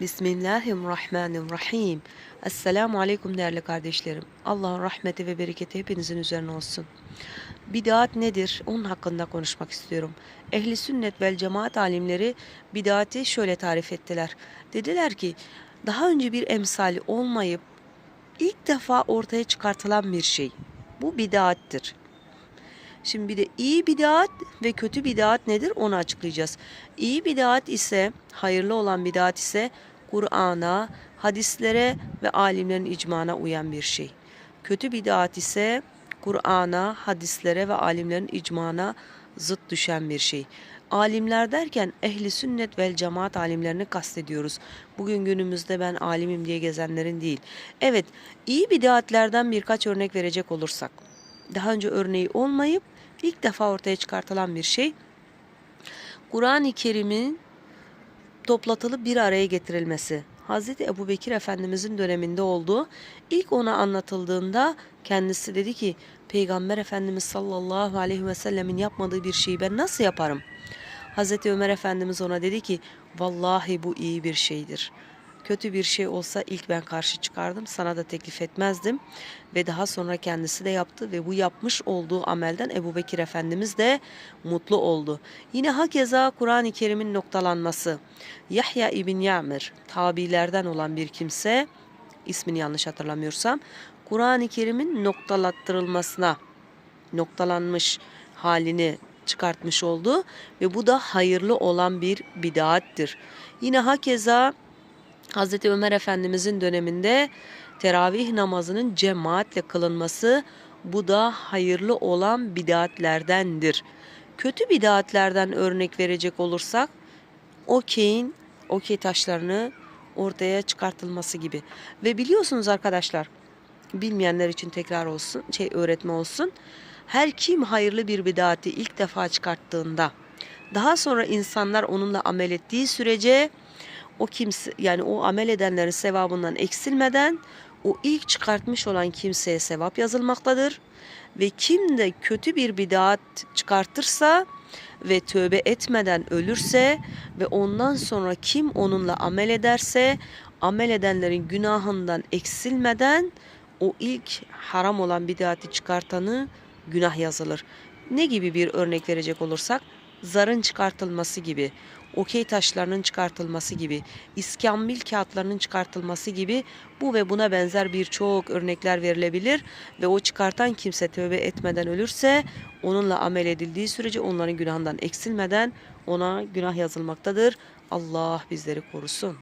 Bismillahirrahmanirrahim. Esselamu Aleyküm değerli kardeşlerim. Allah'ın rahmeti ve bereketi hepinizin üzerine olsun. Bidat nedir? Onun hakkında konuşmak istiyorum. Ehli sünnet vel cemaat alimleri bidati şöyle tarif ettiler. Dediler ki daha önce bir emsali olmayıp ilk defa ortaya çıkartılan bir şey. Bu bidaattir. Şimdi bir de iyi bidat ve kötü bidat nedir onu açıklayacağız. İyi bidat ise, hayırlı olan bidat ise Kur'an'a, hadislere ve alimlerin icmana uyan bir şey. Kötü bidat ise Kur'an'a, hadislere ve alimlerin icmana zıt düşen bir şey. Alimler derken ehli sünnet vel cemaat alimlerini kastediyoruz. Bugün günümüzde ben alimim diye gezenlerin değil. Evet, iyi bidatlerden birkaç örnek verecek olursak. Daha önce örneği olmayıp ilk defa ortaya çıkartılan bir şey. Kur'an-ı Kerim'in toplatılıp bir araya getirilmesi. Hazreti Ebu Bekir Efendimizin döneminde olduğu ilk ona anlatıldığında kendisi dedi ki Peygamber Efendimiz sallallahu aleyhi ve sellemin yapmadığı bir şeyi ben nasıl yaparım? Hazreti Ömer Efendimiz ona dedi ki vallahi bu iyi bir şeydir. Kötü bir şey olsa ilk ben karşı çıkardım sana da teklif etmezdim ve daha sonra kendisi de yaptı ve bu yapmış olduğu amelden Ebu Bekir Efendimiz de mutlu oldu. Yine hakeza Kur'an-ı Kerim'in noktalanması Yahya İbn Ya'mir tabilerden olan bir kimse ismini yanlış hatırlamıyorsam Kur'an-ı Kerim'in noktalattırılmasına noktalanmış halini çıkartmış oldu ve bu da hayırlı olan bir bidaattir. Yine hakeza Hazreti Ömer Efendimizin döneminde teravih namazının cemaatle kılınması bu da hayırlı olan bidatlerdendir. Kötü bidatlerden örnek verecek olursak okeyin okey taşlarını ortaya çıkartılması gibi. Ve biliyorsunuz arkadaşlar bilmeyenler için tekrar olsun şey öğretme olsun. Her kim hayırlı bir bidati ilk defa çıkarttığında daha sonra insanlar onunla amel ettiği sürece o kimse yani o amel edenlerin sevabından eksilmeden o ilk çıkartmış olan kimseye sevap yazılmaktadır. Ve kim de kötü bir bidat çıkartırsa ve tövbe etmeden ölürse ve ondan sonra kim onunla amel ederse amel edenlerin günahından eksilmeden o ilk haram olan bidati çıkartanı günah yazılır. Ne gibi bir örnek verecek olursak zarın çıkartılması gibi, okey taşlarının çıkartılması gibi, iskambil kağıtlarının çıkartılması gibi bu ve buna benzer birçok örnekler verilebilir ve o çıkartan kimse tövbe etmeden ölürse onunla amel edildiği sürece onların günahından eksilmeden ona günah yazılmaktadır. Allah bizleri korusun.